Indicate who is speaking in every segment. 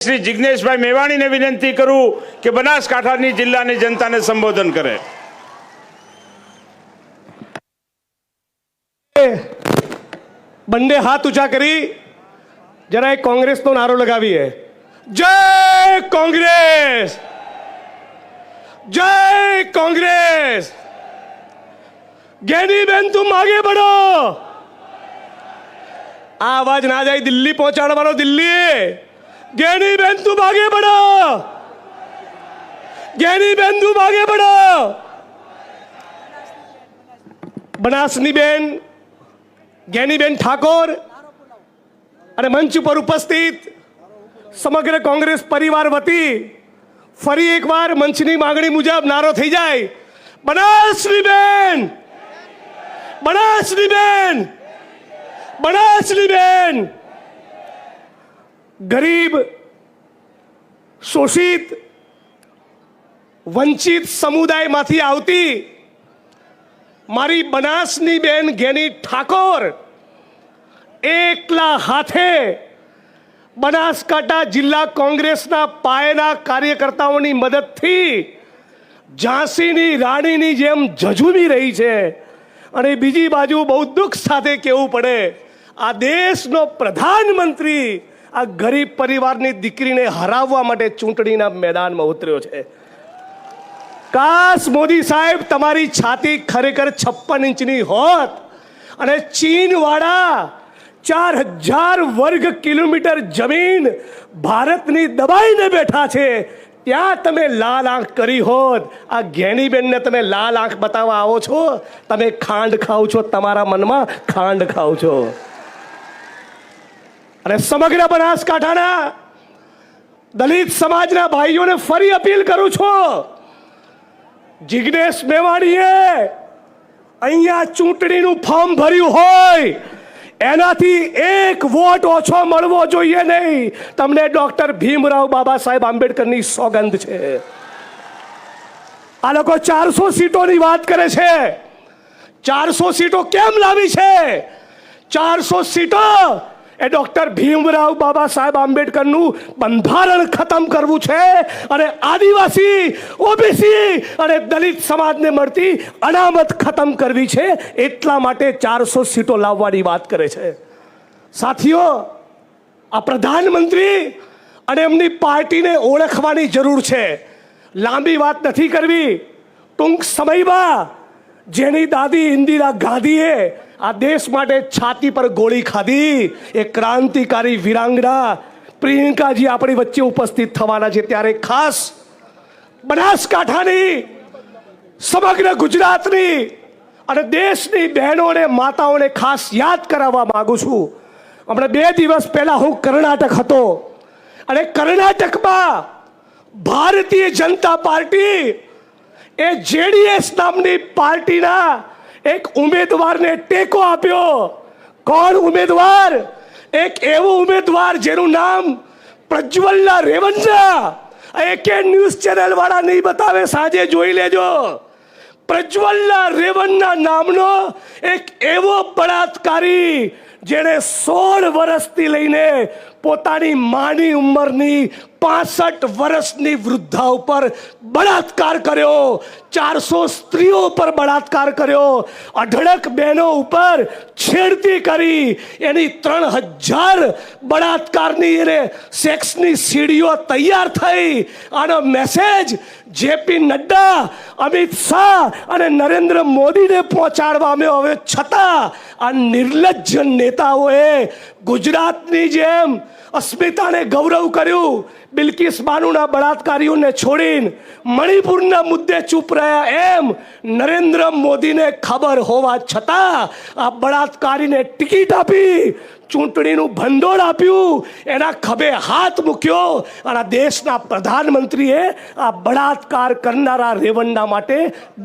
Speaker 1: શ્રી જિજ્ઞેશભાઈ મેવાણીને વિનંતી કરું કે બનાસકાંઠાની જિલ્લાની જનતાને સંબોધન કરે.
Speaker 2: બંને હાથ ઊંચા કરી જરા એક કોંગ્રેસનો નારો લગાવીએ. જય કોંગ્રેસ! જય કોંગ્રેસ! ગેની બેન તુમ આગે બઢો આ અવાજ ના જાય દિલ્હી પહોંચાડવાનો દિલ્હી ગેની બેન તુમ આગે બઢો ગેની બેન તુમ ભાગે બઢો બનાસની બેન જ્ઞાનીબેન ઠાકોર અને મંચ ઉપર ઉપસ્થિત સમગ્ર કોંગ્રેસ પરિવાર વતી ફરી એકવાર મંચની માંગણી મુજબ નારો થઈ જાય. બનાસની બેન બનાસની બેન બનાસની બેન. ગરીબ, શોષિત, વંચિત સમુદાયમાંથી આવતી મારી બનાસની બેન ઘેની ઠાકોર એકલા હાથે બનાસકાંઠા જિલ્લા કોંગ્રેસના પાયેના કાર્યકર્તાઓની મદદથી ઝાંસીની રાણીની જેમ ઝઝૂમી રહી છે. અને બીજી બાજુ બહુ દુઃખ સાથે કહેવું પડે, આ દેશનો પ્રધાનમંત્રી આ ગરીબ પરિવારની દીકરીને હરાવવા માટે ચૂંટણીના મેદાનમાં ઉતર્યો છે. કાશ મોદી સાહેબ તમારી છાતી ખરેખર છપ્પન ઇંચની હોત અને ચીનવાળા ચાર હજાર વર્ગ કિલોમીટર જમીન ભારતની દબાઈને બેઠા છે, ત્યાં તમે લાલ આંખ કરી હોત. આ ઘેનીબેનને તમે લાલ આંખ બતાવવા આવો છો? તમે ખાંડ ખાઓ છો તમારા મનમાં? ખાંડ ખાઓ છો. અને સમગ્ર બનાસકાંઠાના દલિત સમાજના ભાઈઓને ફરી અપીલ કરું છું. જિગ્નેશ મેવાણીએ અહીંયા ચૂંટણીનું ફોર્મ ભર્યું હોય, એનાથી એક વોટ ઓછો મળવો જોઈએ નહીં. તમને ડોક્ટર ભીમરાવ બાબા સાહેબ આંબેડકરની સોગંદ છે. આ લોકો ચારસો સીટોની વાત કરે છે. ચારસો સીટો કેમ લાવી છે? ચારસો સીટો એ ડોક્ટર ભીમરાવ બાબા સાહેબ આંબેડકરનું બંધારણ ખતમ કરવું છે. અને આદિવાસી, ઓબીસી અને દલિત સમાજને મળતી અનામત ખતમ કરવી છે. એટલા માટે ચારસો સીટો લાવવાની વાત કરે છે. સાથીઓ, આ પ્રધાનમંત્રી અને એમની પાર્ટીને ઓળખવાની જરૂર છે. લાંબી વાત નથી કરવી. ટૂંક સમયમાં જેની દાદી ઇન્દિરા ગાંધીએ આ દેશ માટે છાતી પર ગોળી ખાધી. એ ક્રાંતિકારી વિરાંગના પ્રિયંકાજી આપણી વચ્ચે ઉપસ્થિત થવાના છે. ત્યારે ખાસ બનાસકાંઠાની, સમગ્ર ગુજરાતની અને દેશની બહેનોને, માતાઓને ખાસ યાદ કરાવવા માગું છું. હમણાં બે દિવસ પહેલા હું કર્ણાટક હતો અને કર્ણાટકમાં ભારતીય જનતા પાર્ટી એ જેડીએસ નામની પાર્ટીના એક ઉમેદવારને ટેકો આપ્યો. કોણ ઉમેદવાર? એક એવો ઉમેદવાર જેનું નામ પ્રજ્વલના રેવન્ના એકે ન્યૂઝ ચેનલ વાળા નહીં બતાવે, સાંજે જોઈ લેજો. પ્રજ્વલના રેવન્ના નામનો એક એવો બળાત્કારી જેણે સોળ વર્ષથી લઈને પોતાની માની ઉંમરની પાસઠ વર્ષની વૃદ્ધા ઉપર બળાત્કાર કર્યો. ચારસો સ્ત્રીઓ ઉપર બળાત્કાર કર્યો. અઢળક બહેનો ઉપર છેડતી કરી. એની ત્રણ હજાર બળાત્કારની એને સેક્સની સીડીઓ તૈયાર થઈ. આનો મેસેજ જેપી નડ્ડા, અમિત શાહ અને નરેન્દ્ર મોદીને પહોંચાડવા અમે હવે છતાં આ નિર્લજ્જ નેતાઓએ ગુજરાતની જેમ અસ્મિતાને ગૌરવ કર્યું, બિલકિસ બાનુના બળાત્કારીઓને છોડીને મણિપુરના મુદ્દે ચૂપ રહ્યા એમ નરેન્દ્ર મોદીને ખબર હોવા છતાં આ બળાત્કારીને ટિકિટ આપી, ચૂંટણીનું ભંડોળ આપ્યું, એના ખભે હાથ મૂક્યો અને દેશના પ્રધાનમંત્રીએ આ બળાત્કાર કરનારા રેવન્ના માટે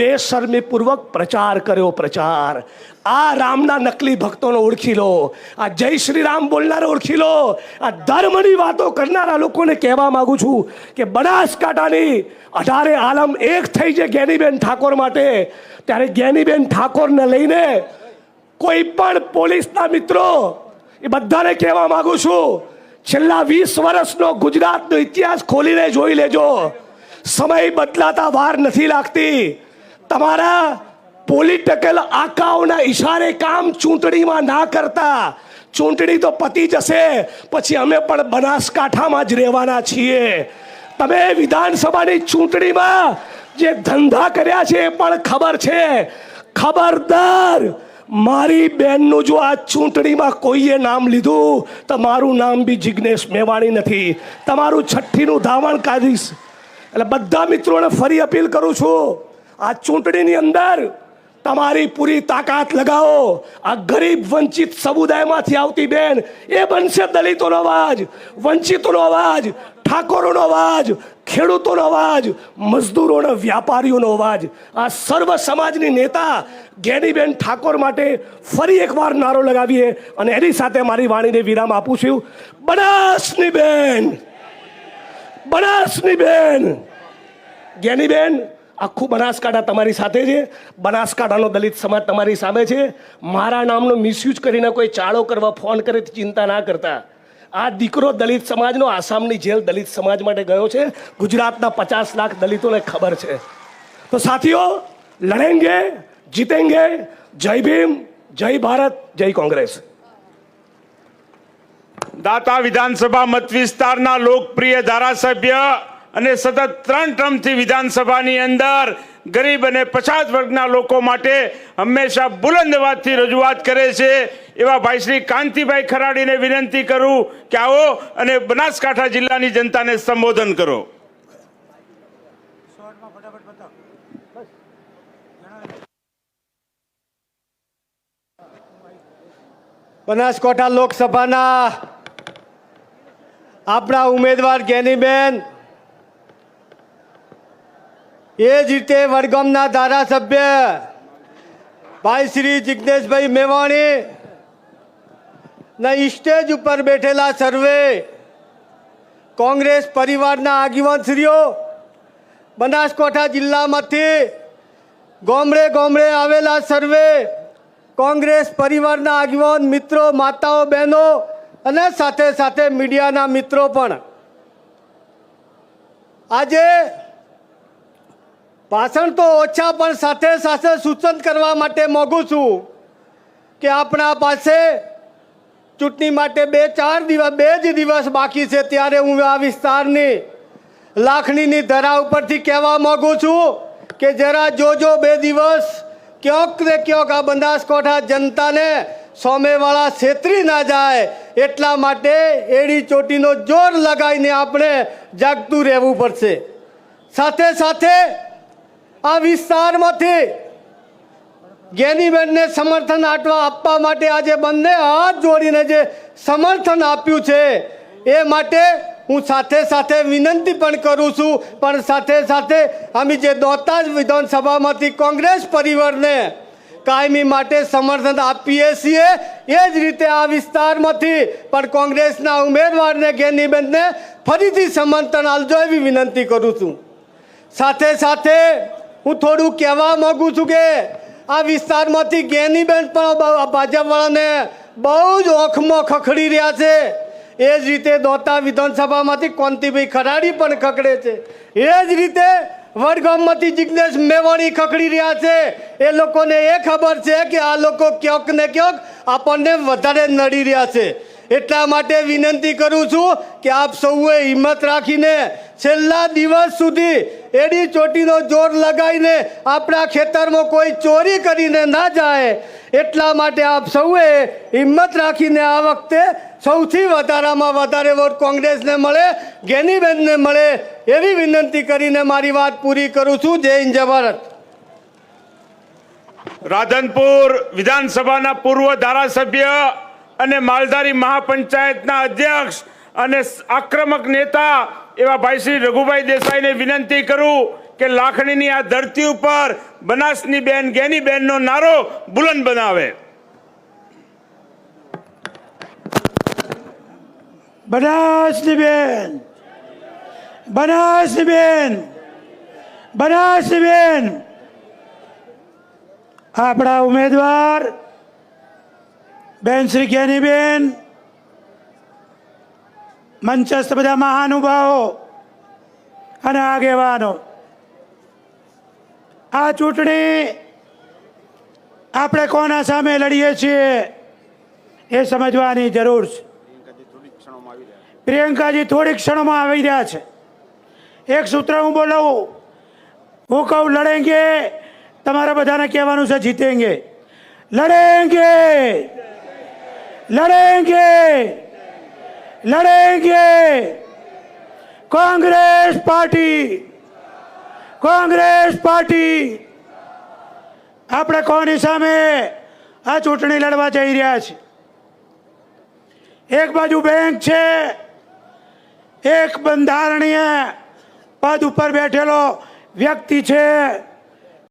Speaker 2: બેશરમીપૂર્વક પ્રચાર કર્યો પ્રચાર. આ રામના નકલી ભક્તોને ઓળખી લો. આ જય શ્રી રામ બોલનારો ઓળખી લો. આ ધર્મની વાતો કરનારા લોકોને કહેવા માગું છું કે બનાસકાંઠાની અઢારે આલમ એક થઈ છે જ્ઞાનીબેન ઠાકોર માટે, ત્યારે જ્ઞાનીબેન ઠાકોરને લઈને કોઈ પણ પોલીસના મિત્રો, એ બધાને કહેવા માગું છું, છેલ્લા વીસ વર્ષનો ગુજરાતનો ઇતિહાસ ખોલીને જોઈ લેજો. સમય બદલાતા વાર નથી લાગતી. તમારા પોલિટિકલ આકાઓના ઈશારે કામ ચૂંટણીમાં ના કરતા. ચૂંટણી તો પતી જશે, પછી અમે પણ બનાસકાંઠામાં જ રહેવાના છીએ. તમે વિધાનસભાની ચૂંટણીમાં જે ધંધા કર્યા છે એ પણ ખબર છે. ખબરદાર, મારી બેનનું જો આ ચૂંટણીમાં કોઈએ નામ લીધું, તો મારું નામ બી જિજ્ઞેશ મેવાણી નથી. તમારું છઠ્ઠીનું ધાવણ કાઢીશ. એટલે બધા મિત્રોને ફરી અપીલ કરું છું, આ ચૂંટણીની અંદર તમારી પૂરી તાકાત લગાવો. આ ગરીબ વંચિત સમુદાયમાંથી આવતી બેન, એ બનશે દલિતોનો અવાજ, વંચિતોનો અવાજ, ઠાકોરોનો અવાજ, ખેડૂતોનો અવાજ, મજદૂરોના, વ્યાપારીઓનો અવાજ. આ સર્વ સમાજની નેતા ગેનીબેન ઠાકોર માટે ફરી એકવાર નારો લગાવીએ અને એની સાથે મારી વાણીને વિરામ આપું છું. બનાસની બેન બનાસની બેન જ્ઞાનીબેન આખું બનાસકાંઠા તમારી સાથે છે. બનાસકાંઠાનો દલિત સમાજ તમારી સામે છે. મારા નામનો મિસયુઝ કરીને કોઈ ચાળો કરવા ફોન કરે ચિંતા ના કરતા. આ દીકરો દલિત સમાજનો આસામની જેલ દલિત સમાજ માટે ગયો છે. ગુજરાતના પચાસ લાખ દલિતોને ખબર છે. તો સાથીઓ, લડેંગે, જીતેંગે, જય ભીમ, જય ભારત, જય કોંગ્રેસ.
Speaker 1: દાતા વિધાનસભા મત વિસ્તારના લોકપ્રિય ધારાસભ્ય અને સતત ત્રણ ટર્મથી વિધાનસભાની અંદર ગરીબ અને પછાત વર્ગના લોકો માટે હંમેશા બુલંદ અવાજથી રજૂઆત કરે છે. એવા ભાઈ શ્રી કાંતિભાઈ ખરાડીને વિનંતી કરું કે આવો અને બનાસકાંઠા જિલ્લાની જનતાને સંબોધન કરો.
Speaker 3: બનાસકાંઠા લોકસભાના આપણા ઉમેદવાર જ્ઞાનીબેન એ જ રીતે વડગામના ધારાસભ્ય ભાઈ શ્રી જિજ્ઞેશભાઈ મેવાણી ના સ્ટેજ ઉપર બેઠેલા સર્વે કોંગ્રેસ પરિવારના આગેવાનશ્રીઓ, બનાસકાંઠા જિલ્લામાંથી ગોમડે ગોમડે આવેલા સર્વે કોંગ્રેસ પરિવારના આગેવાન મિત્રો, માતાઓ, બહેનો અને સાથે સાથે મીડિયાના મિત્રો પણ. આજે ભાષણ તો ઓછા, પણ સાથે સાથે સૂચન કરવા માટે માગું છું કે આપણા પાસે ચૂંટણી માટે બે, ચાર દિવસ, બે જ દિવસ બાકી છે ત્યારે હું આ વિસ્તારની લાખણીની ધરા ઉપરથી કહેવા માગું છું કે જરા જોજો બે દિવસ, ક્યાંક ને ક્યાંક આ બનાસકાંઠા જનતાને સોમેવાળા છેતરી ના જાય એટલા માટે એડી ચોટીનો જોર લગાવીને આપણે જાગતું રહેવું પડશે. સાથે સાથે આ વિસ્તારમાંથી જ્ઞાનીબેનને સમર્થન આટવા આપવા માટે આજે બંને હાથ જોડીને જે સમર્થન આપ્યું છે, એ માટે હું સાથે સાથે વિનંતી પણ કરું છું. પણ સાથે સાથે અમે જે દોતાજ વિધાનસભામાંથી કોંગ્રેસ પરિવારને કાયમી માટે સમર્થન આપીએ છીએ, એ જ રીતે આ વિસ્તારમાંથી પણ કોંગ્રેસના ઉમેદવારને જ્ઞાનીબેનને ફરીથી સમર્થન આપજો એવી વિનંતી કરું છું. સાથે સાથે હું થોડું કહેવા માગું છું કે આ વિસ્તારમાંથી ગેનીબેન પણ ભાજપવાળાને બહુ જ ઓખમાં ખખડી રહ્યા છે. એ જ રીતે દોતા વિધાનસભામાંથી કોંતીભાઈ ખરાડી પણ ખકડે છે. એ જ રીતે વડગામમાંથી જિજ્ઞેશ મેવાણી ખખડી રહ્યા છે. એ લોકોને એ ખબર છે કે આ લોકો ક્યાંક ને ક્યાંક આપણને વધારે નડી રહ્યા છે. એટલા માટે વિનંતી કરું છું કે આપ સૌએ હિંમત રાખીને છેલ્લા દિવસ સુધી એડી ચોટીનો જોર લગાવીને આપણા ખેતરમાં કોઈ ચોરી કરીને ના જાય એટલા માટે આપ સૌએ હિંમત રાખીને આ વખતે સૌથી વધારામાં વધારે વોટ કોંગ્રેસને મળે, ગેનીબેનને મળે એવી વિનંતી કરીને મારી વાત પૂરી કરું છું. જય હિન્દ, જય ભારત.
Speaker 1: રાધનપુર વિધાનસભાના પૂર્વ ધારાસભ્ય અને માલધારી મહાપંચાયતના અધ્યક્ષ અને આક્રમક નેતા એવા ભાઈ શ્રી રઘુભાઈ દેસાઈને વિનંતી કરું કે લાખણીની આ ધરતી ઉપર બનાસની બેન, ગેની બેનનો નારો બુલંદ બનાવે.
Speaker 4: બનાસની બેન બનાસની બેન બનાસની બેન. આપણા ઉમેદવાર બેન શ્રી જ્ઞાનીબેન, મંચસ્થ બધા મહાનુભાવો અને આગેવાનો, આ ચૂંટણી આપણે કોના સામે લડીએ છીએ એ સમજવાની જરૂર છે. પ્રિયંકાજી થોડી ક્ષણોમાં આવી રહ્યા છે. એક સૂત્ર હું બોલાવું. હું કહું, લડેંગે, તમારા બધાને કહેવાનું છે જીતેંગે. લડેંગે! લડેંગે લડેંગે कांग्रेस पार्टी कांग्रेस પાર્ટી આપણે કોની સામે આ ચૂંટણી લડવા જઈ રહ્યા છે એક બાજુ બેંક છે એક બંધારણીય પદ ઉપર બેઠેલો વ્યક્તિ છે